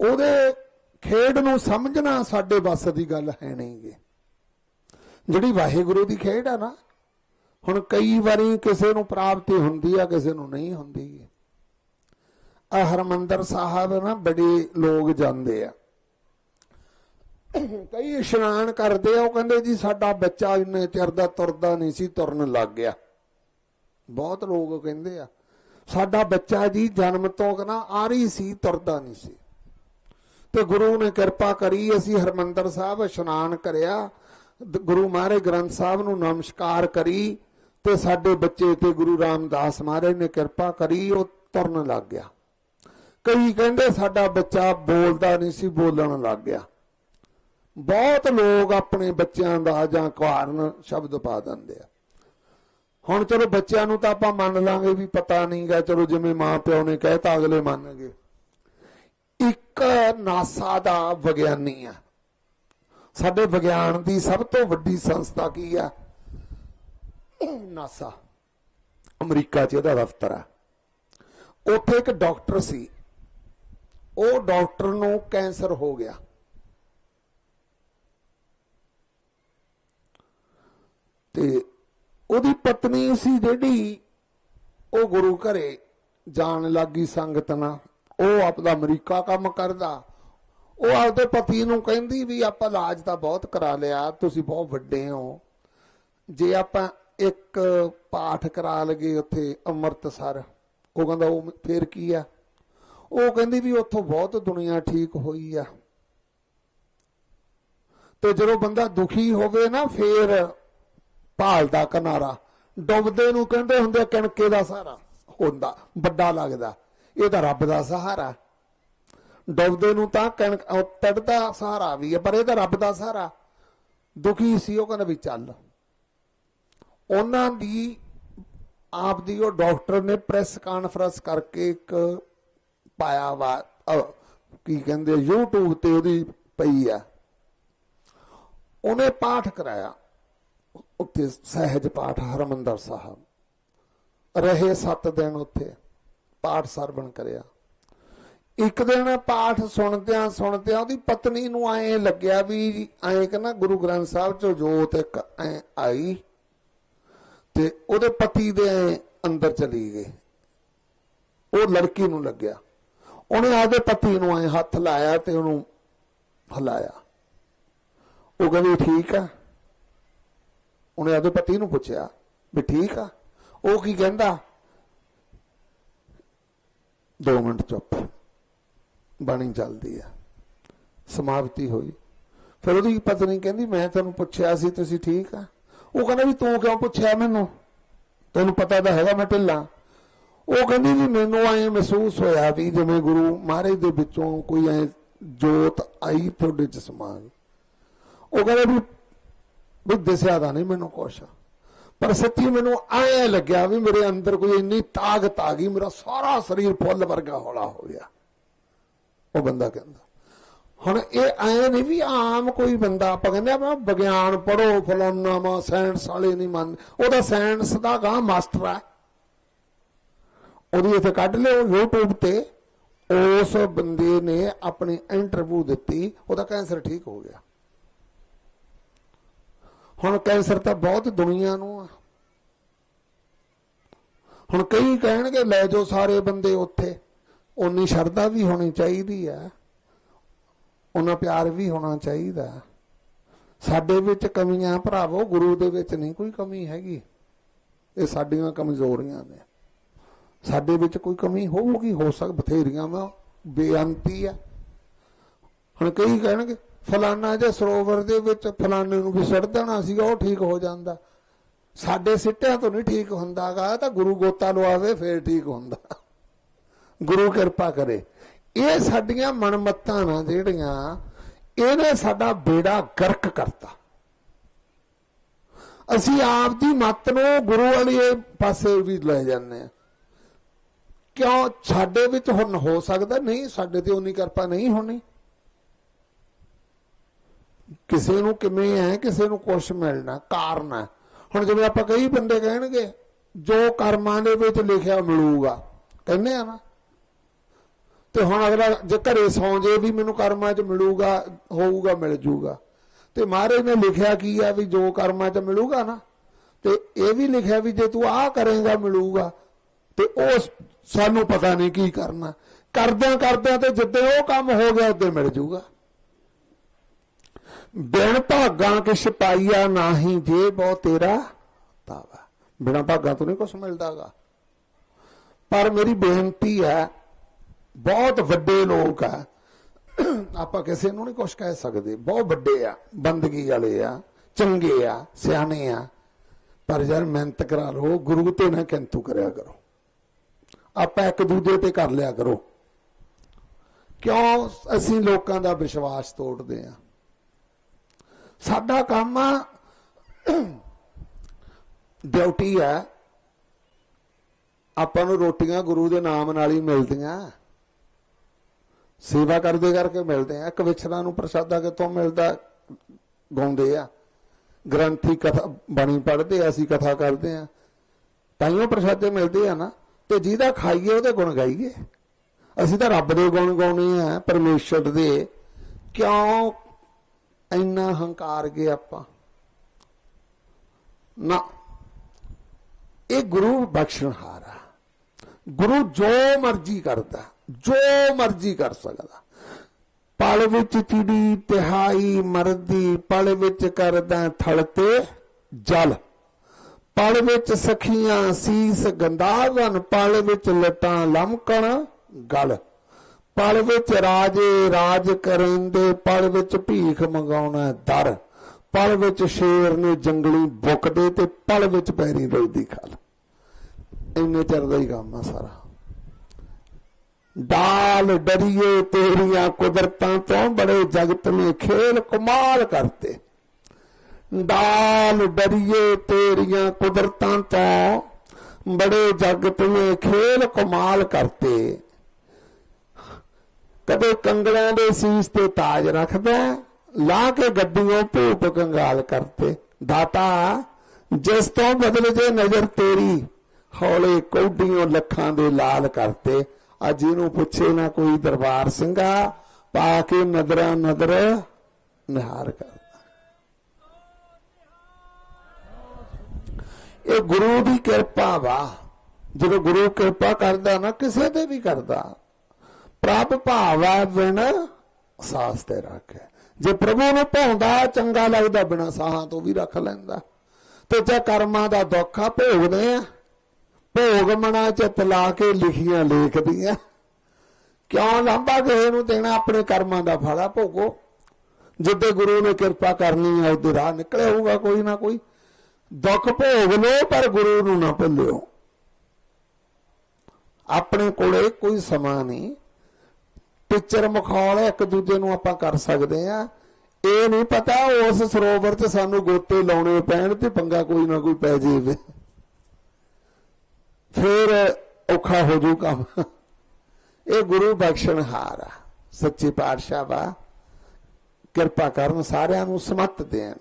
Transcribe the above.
ਉਹਦੇ ਖੇਡ ਨੂੰ ਸਮਝਣਾ ਸਾਡੇ ਵੱਸ ਦੀ ਗੱਲ ਹੈ ਨਹੀਂ ਗੇ। ਜਿਹੜੀ ਵਾਹਿਗੁਰੂ ਦੀ ਖੇਡ ਆ ਨਾ, ਹੁਣ ਕਈ ਵਾਰੀ ਕਿਸੇ ਨੂੰ ਪ੍ਰਾਪਤੀ ਹੁੰਦੀ ਆ, ਕਿਸੇ ਨੂੰ ਨਹੀਂ ਹੁੰਦੀ ਆ ਹਰਮੰਦਰ ਸਾਹਿਬ ਨਾ ਬੜੇ ਲੋਕ ਜਾਂਦੇ ਆ। ਕਈ ਇਸ਼ਨਾਨ ਕਰਦੇ ਆ, ਉਹ ਕਹਿੰਦੇ ਜੀ ਸਾਡਾ ਬੱਚਾ ਇੰਨੇ ਚਿਰ ਦਾ ਤੁਰਦਾ ਨਹੀਂ ਸੀ, ਤੁਰਨ ਲੱਗ ਗਿਆ। ਬਹੁਤ ਲੋਕ ਕਹਿੰਦੇ ਆ, ਸਾਡਾ ਬੱਚਾ ਜੀ ਜਨਮ ਤੋਂ ਕਨਾ ਆਰੀ ਸੀ, ਤੁਰਦਾ ਨਹੀਂ ਸੀ। ਤੇ ਗੁਰੂ ਨੇ ਕਿਰਪਾ ਕਰੀ, ਅਸੀਂ ਹਰਮੰਦਰ ਸਾਹਿਬ ਇਸ਼ਨਾਨ ਕਰਿਆ। ਗੁਰੂ ਮਹਾਰਾਜ ਗ੍ਰੰਥ ਸਾਹਿਬ ਨੂੰ ਨਮਸਕਾਰ ਕਰੀ ਤੇ ਸਾਡੇ ਬੱਚੇ ਤੇ ਗੁਰੂ ਰਾਮਦਾਸ ਮਹਾਰਾਜ ਨੇ ਕਿਰਪਾ ਕਰੀ, ਉਹ ਤੁਰਨ ਲੱਗ ਗਿਆ। ਕਈ ਕਹਿੰਦੇ ਸਾਡਾ ਬੱਚਾ ਬੋਲਦਾ ਨਹੀਂ ਸੀ, ਬੋਲਣ ਲੱਗ ਗਿਆ। ਬਹੁਤ ਲੋਕ ਆਪਣੇ ਬੱਚਿਆਂ ਦਾ ਜਾਂ ਕਾਰਨ ਸ਼ਬਦ ਪਾ ਦਿੰਦੇ ਆ। ਹੁਣ ਚਲੋ ਬੱਚਿਆਂ ਨੂੰ ਤਾਂ ਆਪਾਂ ਮੰਨ ਲਾਂਗੇ ਵੀ ਪਤਾ ਨਹੀਂਗਾ, ਚਲੋ ਜਿਵੇਂ ਮਾਂ ਪਿਓ ਨੇ ਕਹਿਤਾ, ਅਗਲੇ ਮੰਨ ਗਏ ਇੱਕ ਨਾਸਾ ਦਾ ਵਿਗਿਆਨੀ ਆ। ਸਾਡੇ ਵਿਗਿਆਨ ਦੀ ਸਭ ਤੋਂ ਵੱਡੀ ਸੰਸਥਾ ਕੀ ਆ? ਨਾਸਾ। ਅਮਰੀਕਾ 'ਚ ਇਹਦਾ ਦਫ਼ਤਰ ਆ। ਉੱਥੇ ਇੱਕ ਡਾਕਟਰ ਸੀ। ਉਹ ਡਾਕਟਰ ਨੂੰ ਕੈਂਸਰ ਹੋ ਗਿਆ। ਤੇ ਉਹਦੀ ਪਤਨੀ ਸੀ ਜਿਹੜੀ, ਉਹ ਗੁਰੂ ਘਰੇ ਜਾਣ ਲੱਗੀ ਸੰਗਤ ਨਾਲ। ਉਹ ਆਪਦਾ ਅਮਰੀਕਾ ਕੰਮ ਕਰਦਾ। ਉਹ ਆਪਦੇ ਪਤੀ ਨੂੰ ਕਹਿੰਦੀ ਵੀ ਆਪਾਂ ਇਲਾਜ ਤਾਂ ਬਹੁਤ ਕਰਾ ਲਿਆ, ਤੁਸੀਂ ਬਹੁਤ ਵੱਡੇ ਹੋ। ਜੇ ਆਪਾਂ ਇੱਕ ਪਾਠ ਕਰਾ ਲਗੇ ਉੱਥੇ ਅੰਮ੍ਰਿਤਸਰ, ਉਹ ਕਹਿੰਦਾ ਉਹ ਫੇਰ ਕੀ ਆ? ਉਹ ਕਹਿੰਦੀ ਵੀ ਉੱਥੋਂ ਬਹੁਤ ਦੁਨੀਆ ਠੀਕ ਹੋਈ ਆ। ਤੇ ਜਦੋਂ ਬੰਦਾ ਦੁਖੀ ਹੋਵੇ ਨਾ, ਫੇਰ ਭਾਲਦਾ ਕਿਨਾਰਾ। ਡੁੱਬਦੇ ਨੂੰ ਕਹਿੰਦੇ ਹੁੰਦੇ ਆ, ਕਣਕੇ ਦਾ ਸਹਾਰਾ ਹੁੰਦਾ, ਵੱਡਾ ਲੱਗਦਾ। ਇਹ ਤਾਂ ਰੱਬ ਦਾ ਸਹਾਰਾ। ਡੁੱਬਦੇ ਨੂੰ ਤਾਂ ਕਣਕ, ਉਹ ਤੜਦਾ ਸਹਾਰਾ ਵੀ ਹੈ, ਪਰ ਇਹ ਤਾਂ ਰੱਬ ਦਾ ਸਹਾਰਾ। ਦੁਖੀ ਸੀ ਉਹ, ਕਹਿੰਦਾ ਵੀ ਚੱਲ। ਉਹਨਾਂ ਦੀ, ਆਪ ਦੀ ਉਹ ਡਾਕਟਰ ਨੇ ਪ੍ਰੈਸ ਕਾਨਫਰੰਸ ਕਰਕੇ ਇੱਕ ਪਾਇਆ ਵਾ ਕੀ ਕਹਿੰਦੇ, YouTube ਤੇ ਉਹਦੀ ਪਈ ਆ। ਉਹਨੇ ਪਾਠ ਕਰਾਇਆ, ਉੱਥੇ ਸਹਿਜ ਪਾਠ ਹਰਮੰਦਰ ਸਾਹਿਬ। ਰਹੇ 7 ਦਿਨ ਉੱਥੇ। ਪਾਠ ਸਰਵਣ ਕਰਿਆ। ਇੱਕ ਦਿਨ ਪਾਠ ਸੁਣਦਿਆਂ ਸੁਣਦਿਆਂ ਉਹਦੀ ਪਤਨੀ ਨੂੰ ਐ ਲੱਗਿਆ ਵੀ ਐ ਕਹਿੰਦਾ ਗੁਰੂ ਗ੍ਰੰਥ ਸਾਹਿਬ ਚੋਂ ਜੋਤ ਇੱਕ ਐ ਆਈ ਤੇ ਉਹਦੇ ਪਤੀ ਦੇ ਅੰਦਰ ਚਲੀ ਗਈ। ਉਹ ਲੜਕੀ ਨੂੰ ਲੱਗਿਆ। ਉਹਨੇ ਆਪਦੇ ਪਤੀ ਨੂੰ ਐ ਹੱਥ ਲਾਇਆ ਤੇ ਉਹਨੂੰ ਹਲਾਇਆ। ਉਹ ਕਹਿੰਦੀ, ਠੀਕ ਆ। ਉਹਨੇ ਆਪਦੇ ਪਤੀ ਨੂੰ ਪੁੱਛਿਆ ਵੀ ਠੀਕ ਆ? ਉਹ ਕੀ ਕਹਿੰਦਾ? 2 ਮਿੰਟ ਚੁੱਪ। ਬਾਣੀ ਚੱਲਦੀ ਆ। ਸਮਾਪਤੀ ਹੋਈ। ਫਿਰ ਉਹਦੀ ਪਤਨੀ ਕਹਿੰਦੀ, ਮੈਂ ਤੈਨੂੰ ਪੁੱਛਿਆ ਸੀ, ਤੁਸੀਂ ਠੀਕ ਆ? ਉਹ ਕਹਿੰਦਾ ਵੀ ਤੂੰ ਕਿਉਂ ਪੁੱਛਿਆ ਮੈਨੂੰ? ਤੈਨੂੰ ਪਤਾ ਤਾਂ ਹੈਗਾ ਮੈਂ ਢਿੱਲਾ। ਉਹ ਕਹਿੰਦੀ ਵੀ ਮੈਨੂੰ ਐ ਮਹਿਸੂਸ ਹੋਇਆ ਵੀ ਜਿਵੇਂ ਗੁਰੂ ਮਹਾਰਾਜ ਦੇ ਵਿੱਚੋਂ ਕੋਈ ਐ ਜੋਤ ਆਈ ਤੁਹਾਡੇ ਚ ਸਮਾ ਉਹ ਕਹਿੰਦਾ ਵੀ ਵੀ ਦਿਸਿਆ ਤਾਂ ਨਹੀਂ ਮੈਨੂੰ ਕੁਛ। ਪਰ ਸੱਚੀ ਮੈਨੂੰ ਐ ਲੱਗਿਆ ਵੀ ਮੇਰੇ ਅੰਦਰ ਕੋਈ ਇੰਨੀ ਤਾਕਤ ਆ ਗਈ, ਮੇਰਾ ਸਾਰਾ ਸਰੀਰ ਫੁੱਲ ਵਰਗਾ ਹੌਲਾ ਹੋ ਗਿਆ। ਉਹ ਬੰਦਾ ਕਹਿੰਦਾ, ਹੁਣ ਇਹ ਐ ਨਹੀਂ ਵੀ ਆਮ ਕੋਈ ਬੰਦਾ, ਆਪਾਂ ਕਹਿੰਦੇ ਆ ਵਿਗਿਆਨ ਪੜੋ ਫਲਾਨਾ ਮਾ ਸਾਇੰਸ ਵਾਲੇ ਨਹੀਂ ਮੰਨ ਉਹਦਾ ਸਾਇੰਸ ਦਾ ਗਾਂ ਮਾਸਟਰ ਹੈ। ਉਹਦੀ ਇੱਥੇ ਕੱਢ ਲਿਓ YouTube ਤੇ, ਉਸ ਬੰਦੇ ਨੇ ਆਪਣੀ ਇੰਟਰਵਿਊ ਦਿੱਤੀ, ਉਹਦਾ ਕੈਂਸਰ ਠੀਕ ਹੋ ਗਿਆ। ਹੁਣ ਕੈਂਸਰ ਤਾਂ ਬਹੁਤ ਦੁਨੀਆ ਨੂੰ ਆ। ਹੁਣ ਕਈ ਕਹਿਣਗੇ, ਲੈ ਜਾਓ ਸਾਰੇ ਬੰਦੇ ਉੱਥੇ। ਉਨੀ ਸ਼ਰਧਾ ਵੀ ਹੋਣੀ ਚਾਹੀਦੀ ਆ। ਉਹਨਾਂ ਪਿਆਰ ਵੀ ਹੋਣਾ ਚਾਹੀਦਾ। ਸਾਡੇ ਵਿੱਚ ਕਮੀਆਂ ਭਰਾਵੋ, ਗੁਰੂ ਦੇ ਵਿੱਚ ਨਹੀਂ ਕੋਈ ਕਮੀ ਹੈਗੀ। ਇਹ ਸਾਡੀਆਂ ਕਮਜ਼ੋਰੀਆਂ ਨੇ। ਸਾਡੇ ਵਿੱਚ ਕੋਈ ਕਮੀ ਹੋਊਗੀ, ਹੋ ਸਕ ਬਥੇਰੀਆਂ ਵਾ। ਬੇਅੰਤੀ ਆ। ਹੁਣ ਕਈ ਕਹਿਣਗੇ ਫਲਾਨਾ ਜੇ ਸਰੋਵਰ ਦੇ ਵਿੱਚ ਫਲਾਨੇ ਨੂੰ ਵੀ ਸੁੱਟ ਦੇਣਾ ਸੀਗਾ, ਉਹ ਠੀਕ ਹੋ ਜਾਂਦਾ। ਸਾਡੇ ਸਿੱਟਿਆਂ ਤੋਂ ਨਹੀਂ ਠੀਕ ਹੁੰਦਾਗਾ ਤਾਂ ਗੁਰੂ ਗੋਤਾ ਲਵਾਵੇ ਫੇਰ ਠੀਕ ਹੁੰਦਾ। ਗੁਰੂ ਕਿਰਪਾ ਕਰੇ। ਇਹ ਸਾਡੀਆਂ ਮਨਮਤਾਂ ਨਾ ਜਿਹੜੀਆਂ, ਇਹਨੇ ਸਾਡਾ ਬੇੜਾ ਗਰਕ ਕਰਤਾ। ਅਸੀਂ ਆਪ ਦੀ ਮਤ ਨੂੰ ਗੁਰੂ ਵਾਲੇ ਪਾਸੇ ਵੀ ਲੈ ਜਾਂਦੇ ਆ ਕਿਉਂ? ਸਾਡੇ ਵਿੱਚ ਹੁਣ ਹੋ ਸਕਦਾ, ਨਹੀਂ, ਸਾਡੇ ਤੇ ਉਨੀ ਕਿਰਪਾ ਨਹੀਂ ਹੋਣੀ। ਕਿਸੇ ਨੂੰ ਕਿਵੇਂ ਹੈ, ਕਿਸੇ ਨੂੰ ਕੁਛ ਮਿਲਣਾ, ਕਾਰਨ ਹੈ। ਹੁਣ ਜਿਵੇਂ ਆਪਾਂ ਕਈ ਬੰਦੇ ਕਹਿਣਗੇ, ਜੋ ਕਰਮਾਂ ਦੇ ਵਿੱਚ ਲਿਖਿਆ ਮਿਲੂਗਾ, ਕਹਿੰਦੇ ਆ ਨਾ। ਤੇ ਹੁਣ ਅਗਲਾ, ਜੇ ਘਰੇ ਸੌਂ ਜੇ ਵੀ ਮੈਨੂੰ ਕਰਮਾਂ 'ਚ ਮਿਲੂਗਾ, ਹੋਊਗਾ, ਮਿਲ ਜੂਗਾ। ਤੇ ਮਹਾਰਾਜ ਨੇ ਲਿਖਿਆ ਕੀ ਆ ਵੀ ਜੋ ਕਰਮਾਂ 'ਚ ਮਿਲੂਗਾ ਨਾ, ਤੇ ਇਹ ਵੀ ਲਿਖਿਆ ਵੀ ਜੇ ਤੂੰ ਆਹ ਕਰੇਗਾ, ਮਿਲੂਗਾ, ਤੇ ਉਹ ਸਾਨੂੰ ਪਤਾ ਨਹੀਂ ਕੀ ਕਰਨਾ। ਕਰਦਿਆਂ ਕਰਦਿਆਂ ਤੇ ਜਿੱਦੇ ਉਹ ਕੰਮ ਹੋ ਗਿਆ, ਉਦੋਂ ਮਿਲ ਜੂਗਾ। ਬਿਨ ਭਾਗਾਂ ਕਿਛ ਪਾਈਆ ਨਾਹੀ ਜੇ ਬਹੁ ਤੇਰਾ ਤਾਵਾ। ਬਿਨਾ ਭਾਗਾਂ ਤੋਂ ਨਹੀਂ ਕੁਝ ਮਿਲਦਾਗਾ। ਪਰ ਮੇਰੀ ਬੇਨਤੀ ਹੈ, ਬਹੁਤ ਵੱਡੇ ਲੋਕ ਆ। ਆਪਾਂ ਕਿਸੇ ਨੂੰ ਨਹੀਂ ਕੁਝ ਕਹਿ ਸਕਦੇ। ਬਹੁਤ ਵੱਡੇ ਆ, ਬੰਦਗੀ ਵਾਲੇ ਆ, ਚੰਗੇ ਆ, ਸਿਆਣੇ ਆ। ਪਰ ਯਾਰ ਮਿਹਨਤ ਕਰਾ ਲਓ, ਗੁਰੂ ਤੇ ਨਾ ਕਿੰਤੂ ਕਰਿਆ ਕਰੋ। ਆਪਾਂ ਇੱਕ ਦੂਜੇ ਤੇ ਕਰ ਲਿਆ ਕਰੋ। ਕਿਉਂ ਅਸੀਂ ਲੋਕਾਂ ਦਾ ਵਿਸ਼ਵਾਸ ਤੋੜਦੇ ਆ? ਸਾਡਾ ਕੰਮ ਆ। ਡਿਊਟੀ ਆ। ਆਪਾਂ ਨੂੰ ਰੋਟੀਆਂ ਗੁਰੂ ਦੇ ਨਾਮ ਨਾਲ ਹੀ ਮਿਲਦੀਆਂ। ਸੇਵਾ ਕਰਦੇ ਕਰਕੇ ਮਿਲਦੇ ਆ। ਕਵਿਛਰਾਂ ਨੂੰ ਪ੍ਰਸ਼ਾਦਾ ਕਿੱਥੋਂ ਮਿਲਦਾ? ਗਾਉਂਦੇ ਆ। ਗ੍ਰੰਥੀ ਕਥਾ ਬਾਣੀ ਪੜ੍ਹਦੇ ਆ, ਅਸੀਂ ਕਥਾ ਕਰਦੇ ਆ। ਤਾਈਓ ਪ੍ਰਸ਼ਾਦੇ ਮਿਲਦੇ ਆ ਨਾ। ਤੇ ਜਿਹਦਾ ਖਾਈਏ, ਉਹਦੇ ਗੁਣ ਗਾਈਏ। ਅਸੀਂ ਤਾਂ ਰੱਬ ਦੇ ਗੁਣ ਗਾਉਣੇ ਆ, ਪਰਮੇਸ਼ਰ ਦੇ। ਕਿਉਂ ਇੰਨਾ ਹੰਕਾਰ ਗਏ ਆਪਾਂ। ਨਾ, ਇਹ ਗੁਰੂ ਬਖਸ਼ਣਹਾਰ ਆ ਗੁਰੂ ਜੋ ਮਰਜ਼ੀ ਕਰਦਾ, ਜੋ ਮਰਜ਼ੀ ਕਰ ਸਕਦਾ। ਪਲ ਵਿੱਚ ਚਿੜੀ ਤਿਹਾਈ ਮਰਦੀ, ਪਲ ਵਿੱਚ ਕਰਦਾ ਥਲ ਤੇ ਜਲ। ਪਲ ਵਿੱਚ ਸਖੀਆਂ ਸੀਸ ਗੰਦਾਵਨ ਪਲ ਵਿੱਚ ਲਟਾਂ ਲਮਕਣ ਗਲ। ਪਲ ਵਿੱਚ ਰਾਜੇ ਰਾਜ ਕਰੇਂਦੇ, ਪਲ ਵਿੱਚ ਭੀਖ ਮੰਗਾਉਣਾ ਦਰ। ਪਲ ਵਿੱਚ ਸ਼ੇਰ ਨੇ ਜੰਗਲੀ ਬੁੱਕਦੇ ਤੇ ਪਲ ਵਿੱਚ ਪੈਰੀ ਰੋਈਦੀ ਖਲ। ਇੰਨੇ ਚਿਰ ਦਾ ਹੀ ਕੰਮ ਆ ਸਾਰਾ। ਡਾਲ ਡਰੀਏ ਤੇਰੀਆਂ ਕੁਦਰਤਾਂ ਤੋਂ, ਬੜੇ ਜਗਤ ਨੇ ਖੇਲ ਕਮਾਲ ਕਰਤੇ। ਡਾਲ ਡਰੀਏ ਤੇਰੀਆਂ ਕੁਦਰਤਾਂ ਤੋਂ, ਬੜੇ ਜਗਤ ਨੇ ਖੇਲ ਕਮਾਲ ਕਰਤੇ। ਕਦੇ ਕੰਗਲਾਂ ਦੇ ਸੀਸ ਤੇ ਤਾਜ ਰੱਖਦਾ ਲਾ ਕੇ ਗੱਡੀਆਂ ਭੂਪ ਕੰਗਾਲ ਕਰਤੇ। ਦਾਤਾ, ਜਿਸ ਤੋਂ ਬਦਲ ਜੇ ਨਜ਼ਰ ਤੇਰੀ, ਹੌਲੇ ਕੌਡੀਆਂ ਲੱਖਾਂ ਦੇ ਲਾਲ ਕਰਤੇ। ਅੱਜ ਇਹਨੂੰ ਪੁੱਛੇ ਨਾ ਕੋਈ ਦਰਬਾਰ ਸਿੰਘਾ, ਪਾ ਕੇ ਨਦਰਾਂ ਨਦਰ ਨਿਹਾਰ ਕਰਦਾ। ਇਹ ਗੁਰੂ ਦੀ ਕਿਰਪਾ ਵਾ। ਜਦੋਂ ਗੁਰੂ ਕਿਰਪਾ ਕਰਦਾ ਨਾ, ਕਿਸੇ ਤੇ ਵੀ ਕਰਦਾ। ਪ੍ਰਭ ਭਾਵਾ ਬਿਨ ਸਾਸ ਤੇ ਰੱਖੇ। ਜੇ ਪ੍ਰਭੂ ਨੂੰ ਭਾਉਂਦਾ ਚੰਗਾ ਲੱਗਦਾ, ਬਿਨਾ ਸਾਹਾਂ ਤੋਂ ਵੀ ਰੱਖ ਲੈਂਦਾ। ਤੇ ਜੇ ਕਰਮਾਂ ਦਾ ਦੁੱਖ ਆ, ਭੋਗਦੇ ਆ। ਭੋਗ ਮਨਾ ਚ ਤਲਾ ਕੇ ਲਿਖੀਆਂ ਲੇਖਦੀਆਂ। ਕਿਉਂ ਲੰਬਾ ਕਿਸੇ ਨੂੰ ਦੇਣਾ? ਆਪਣੇ ਕਰਮਾਂ ਦਾ ਫਲਾ ਭੋਗੋ। ਜਿੱਦੇ ਗੁਰੂ ਨੇ ਕਿਰਪਾ ਕਰਨੀ ਹੈ ਉਹਦੇ ਰਾਹ ਨਿਕਲਿਆ ਹੋਊਗਾ ਕੋਈ ਨਾ ਕੋਈ। ਦੁੱਖ ਭੋਗ ਲੋ ਪਰ ਗੁਰੂ ਨੂੰ ਨਾ ਭੁੱਲਿਓ। ਆਪਣੇ ਕੋਲੇ ਕੋਈ ਸਮਾਂ ਨਹੀਂ। ਪਿਕਚਰ ਮਖੌਲ ਇੱਕ ਦੂਜੇ ਨੂੰ ਆਪਾਂ ਕਰ ਸਕਦੇ ਆ ਇਹ ਨਹੀਂ ਪਤਾ ਉਸ ਸਰੋਵਰ ਚ ਸਾਨੂੰ ਗੋਤੇ ਲਾਉਣੇ ਪੈਣ ਤੇ ਪੰਗਾ ਕੋਈ ਨਾ ਕੋਈ ਪੈ ਜਾਵੇ। ਫਿਰ ਔਖਾ ਹੋ ਜੂ ਕੰਮ। ਇਹ ਗੁਰੂ ਬਖਸ਼ਣਹਾਰ ਆ। ਸੱਚੇ ਪਾਤਸ਼ਾਹ ਵਾ। ਕਿਰਪਾ ਕਰਨ ਸਾਰਿਆਂ ਨੂੰ ਸਮਤ ਦੇਣ।